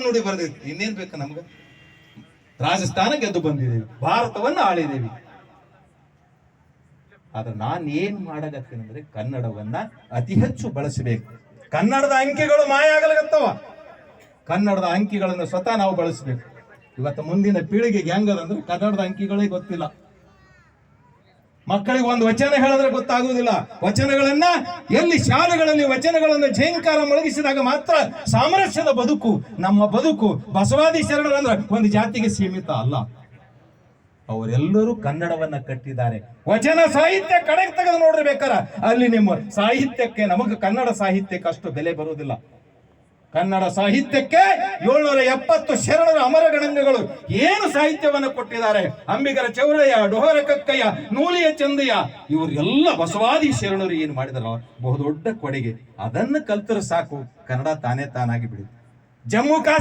ನುಡಿ ಬರೆದಿತ್ತು ಇನ್ನೇನ್ ಬೇಕು ನಮ್ಗೆ? ರಾಜಸ್ಥಾನ ಗೆದ್ದು ಬಂದಿದ್ದೇವೆ. ಭಾರತವನ್ನ ಆಳಿದ್ದೇವೆ. ಆದ್ರೆ ನಾನು ಏನ್ ಮಾಡಕತ್ತೀನಿ ಅಂದ್ರೆ ಕನ್ನಡವನ್ನ ಅತಿ ಹೆಚ್ಚು ಬಳಸಬೇಕು. ಕನ್ನಡದ ಅಂಕಿಗಳು ಮಾಯ ಆಗಲಾಗತ್ತವ ಕನ್ನಡದ ಅಂಕಿಗಳನ್ನು ಸ್ವತಃ ನಾವು ಬಳಸಬೇಕು. ಇವತ್ತು ಮುಂದಿನ ಪೀಳಿಗೆಗೆ ಹೆಂಗದಂದ್ರೆ ಕನ್ನಡದ ಅಂಕಿಗಳೇ ಗೊತ್ತಿಲ್ಲ. ಮಕ್ಕಳಿಗೆ ಒಂದು ವಚನ ಹೇಳಿದ್ರೆ ಗೊತ್ತಾಗುವುದಿಲ್ಲ. ವಚನಗಳನ್ನ ಎಲ್ಲಿ ಶಾಲೆಗಳಲ್ಲಿ ವಚನಗಳನ್ನು ಜಯಂಕಾರ ಮೊಳಗಿಸಿದಾಗ ಮಾತ್ರ ಸಾಮರಸ್ಯದ ಬದುಕು, ನಮ್ಮ ಬದುಕು ಬಸವಾದಿ ಶರಣರಂದ್ರೆ ಒಂದು ಜಾತಿಗೆ ಸೀಮಿತ ಅಲ್ಲ. ಅವರೆಲ್ಲರೂ ಕನ್ನಡವನ್ನ ಕಟ್ಟಿದ್ದಾರೆ. ವಚನ ಸಾಹಿತ್ಯ ಕಡೆಗೆ ತೆಗೆದು ನೋಡ್ರಿ ಬೇಕಾರ. ಅಲ್ಲಿ ನಿಮ್ಮ ಸಾಹಿತ್ಯಕ್ಕೆ, ನಮಗೆ ಕನ್ನಡ ಸಾಹಿತ್ಯಕ್ಕೆ ಅಷ್ಟು ಬೆಲೆ ಬರುವುದಿಲ್ಲ. ಕನ್ನಡ ಸಾಹಿತ್ಯಕ್ಕೆ ಏಳ್ನೂರ ಎಪ್ಪತ್ತು ಶರಣರ ಅಮರ ಗಣಂಗಗಳು ಏನು ಸಾಹಿತ್ಯವನ್ನು ಕೊಟ್ಟಿದ್ದಾರೆ? ಅಂಬಿಗರ ಚೌರಯ್ಯ, ಡೋಹರ ಕಕ್ಕಯ್ಯ, ನೂಲಿಯ ಚಂದಯ್ಯ, ಇವರೆಲ್ಲ ಬಸವಾದಿ ಶರಣರು ಏನು ಮಾಡಿದಾರೋ? ಬಹುದೊಡ್ಡ ಕೊಡುಗೆ. ಅದನ್ನು ಕಲ್ತರೆ ಸಾಕು. ಕನ್ನಡ ತಾನೇ ತಾನಾಗಿ ಬಿಡುತ್ತೆ. ಜಮ್ಮು ಕಾಶ್ಮೀರ